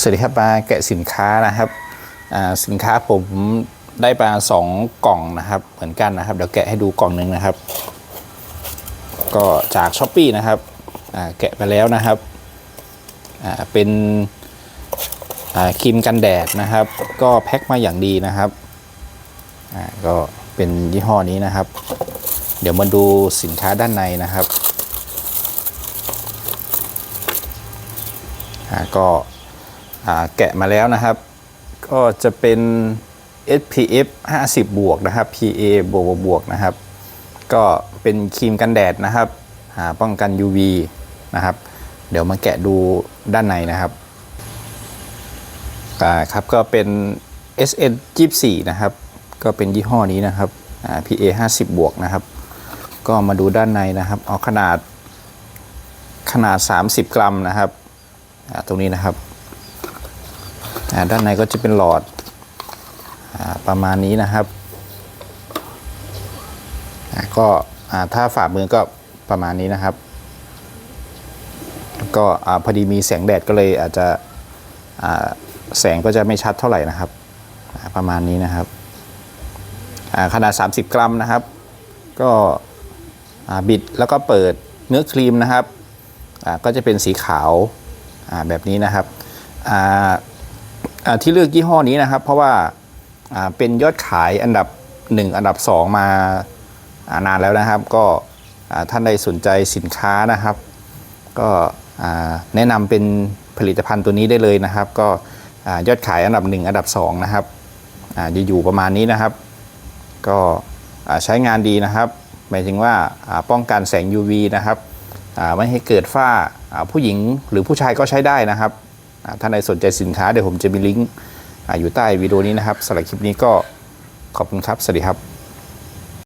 สวัสดีครับมาแกะสินค้านะครับสินค้าผมได้มาสองกล่องนะครับ เหมือนกันนะครับเดี๋ยวแกะให้ดูกล่องหนึ่งนะครับ ก็จากช้อปปีนะครับแกะไปแล้วนะครับเป็นครีมกันแดดนะครับ ก็แพ็คมาอย่างดีนะครับก็เป็นยี่ห้อนี้นะครับ เดี๋ยวมาดูสินค้าด้านในนะครับก็ แกะมาแล้วนะครับ ก็จะเป็น SPF 50 บวกนะครับ PA บวกบวกนะครับ ก็เป็นครีมกันแดดนะครับป้องกัน UV นะครับ เดี๋ยวมาแกะดูด้านในนะครับครับก็เป็น SN 24นะครับ ก็เป็นยี่ห้อนี้นะครับ PA 50 บวกนะครับ ก็มาดูด้านในนะครับ เอาขนาดขนาด 30 กรัมนะครับตรงนี้นะครับ ด้านในก็จะเป็นหลอดอประมาณนี้นะครับ ก็ถ้าฝ่ามือก็ประมาณนี้นะครับ ก็พอดีมีแสงแดดก็เลยอาจจะแสงก็จะไม่ชัดเท่าไหร่นะครับ ประมาณนี้นะครับอ่าขนาด 30 กรัมนะครับ ก็บิดแล้วก็เปิดเนื้อครีมนะครับก็จะเป็นสีขาวแบบนี้นะครับ ที่เลือกยี่ห้อนี้นะครับ เพราะว่าเป็นยอดขายอันดับ 1 อันดับ 2มาานานแล้วนะครับ ก็ท่านใดสนใจสินค้านะครับ ก็แนะนำเป็นผลิตภัณฑ์ตัวนี้ได้เลยนะครับ ก็ยอดขายอันดับ 1 อันดับ 2 นะครับจะอยู่ประมาณนี้นะครับ ก็ใช้งานดีนะครับหมายถึงว่าป้องกันแสง UV นะครับไม่ให้เกิดฝ้าผู้หญิงหรือผู้ชายก็ใช้ได้นะครับ ถ้าในสนใจสินค้าเดี๋ยวผมจะมีลิงก์อ่าอยู่ใต้วิดีโอนี้นะครับสำหรับคลิปนี้ก็ขอบคุณครับ สวัสดีครับ